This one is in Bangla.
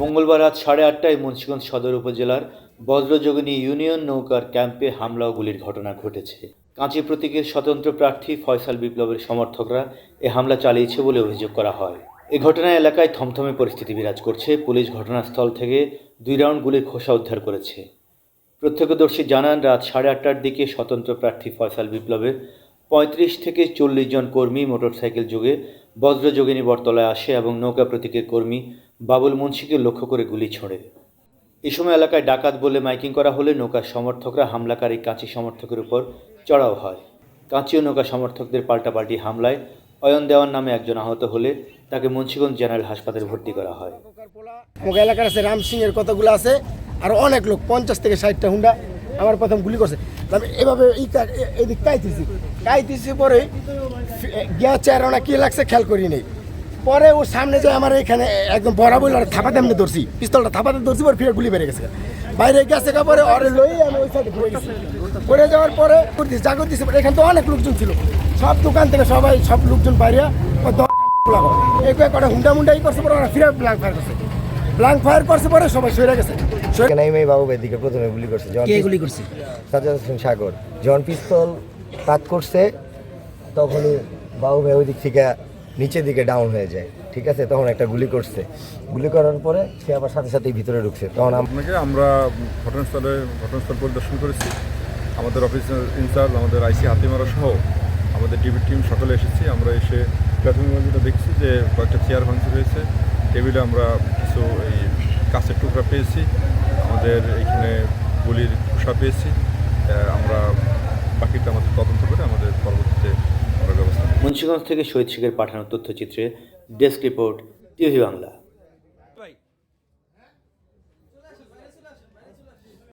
মঙ্গলবার রাত সাড়ে আটটায় মুন্সিগঞ্জ সদর উপজেলার বজ্রযোগিনী ইউনিয়ন নৌকার ক্যাম্পে হামলা ও গুলির ঘটনা ঘটেছে। কাঁচি প্রতীকের স্বতন্ত্র প্রার্থী ফয়সাল বিপ্লবের সমর্থকরা এ হামলা চালিয়েছে বলে অভিযোগ করা হয়। এ ঘটনায় এলাকায় থমথমে পরিস্থিতি বিরাজ করছে। পুলিশ ঘটনাস্থল থেকে দুই রাউন্ড গুলির খোসা উদ্ধার করেছে। প্রত্যক্ষদর্শী জানান, রাত সাড়ে আটটার দিকে স্বতন্ত্র প্রার্থী ফয়সাল বিপ্লবের পঁয়ত্রিশ থেকে চল্লিশ জন কর্মী মোটরসাইকেল যোগে বজ্রযোগিনী বটতলায় আসে এবং নৌকা প্রতীকের কর্মী বাবুল মুন্সিকে লক্ষ্য করে গুলি ছোড়ে। এ সময় এলাকায় ডাকাত বলে মাইকিং করা হলে নৌকার সমর্থকরা হামলাকারী কাঁচি সমর্থকের উপর চড়াও হয়। কাঁচি ও নৌকা সমর্থকদের পাল্টাপাল্টি হামলায় অয়ন দেওয়ান নামে একজন আহত হলে তাকে মুন্সিগঞ্জ জেনারেল হাসপাতালে ভর্তি করা হয়। এলাকার আছে রাম সিং এর কতগুলো আছে, আর অনেক লোক, পঞ্চাশ থেকে ষাটটা হুন্ডা আমার প্রথম গুলি করছে। আমি এভাবে এই এদিক কাইতেছি। কাইতেছি পরে গিয়া চেয়ার কি লাগছে খেয়াল করি নেই। পরে ওর সামনে যে আমার এখানে একদম বরাবর আর থাপাতে এমনি ধরছি পিস্তলটা থাপাতে ধরছি পরে ফিরে গুলি বেড়ে গেছে। বাইরে গেছে পরে অরে লই আমি ওই সাইডে ঘুরে গেছি। ঘুরে যাওয়ার পরে করতেছি জাগর দিছি এখানে তো অনেক লোকজন ছিল। সব দোকান থেকে সবাই সব লোকজন বাইরে ও দর লাগাও এই কটা হুন্ডা মুন্ডা ই করছে পরে ওরা ফিরে ব্ল্যাঙ্ক ফায়ার করছে। ব্ল্যাঙ্ক ফায়ার করছে পরে সবাই সরে গেছে। মেয়ে বাবু দিকে প্রথমে গুলি করছে কে গুলি করছে? সাজ্জাদ হোসেন সাগর। যখন পিস্তল কাত করছে তখনই বাবু ভাই ওই দিক থেকে নিচের দিকে ডাউন হয়ে যায়, ঠিক আছে? তখন একটা গুলি করছে। গুলি করার পরে সে আবার সাথে সাথেই ভিতরে ঢুকছে। তখন আপনাকে, আমরা ঘটনাস্থলে, ঘটনাস্থল পরিদর্শন করেছি। আমাদের অফিসার ইনচার্জ আমাদের আইসি হাতিমারা সহ আমাদের টিভি টিম সকলে এসেছি। আমরা এসে প্রাথমিকভাবে দেখছি যে কয়েকটা চেয়ার ভাঙচুর হয়েছে। টেবিলে আমরা কিছু এই কাছের টুকরা পেয়েছি। আমাদের এখানে গুলির খোসা পেয়েছি। আমরা বাকিটা আমাদের তদন্ত করে আমাদের পরবর্তীতে আমরা ব্যবস্থা। মুন্সিগঞ্জ থেকে শহীদ শেখের পাঠানো তথ্যচিত্রে ডেস্ক রিপোর্ট টিভি বাংলা।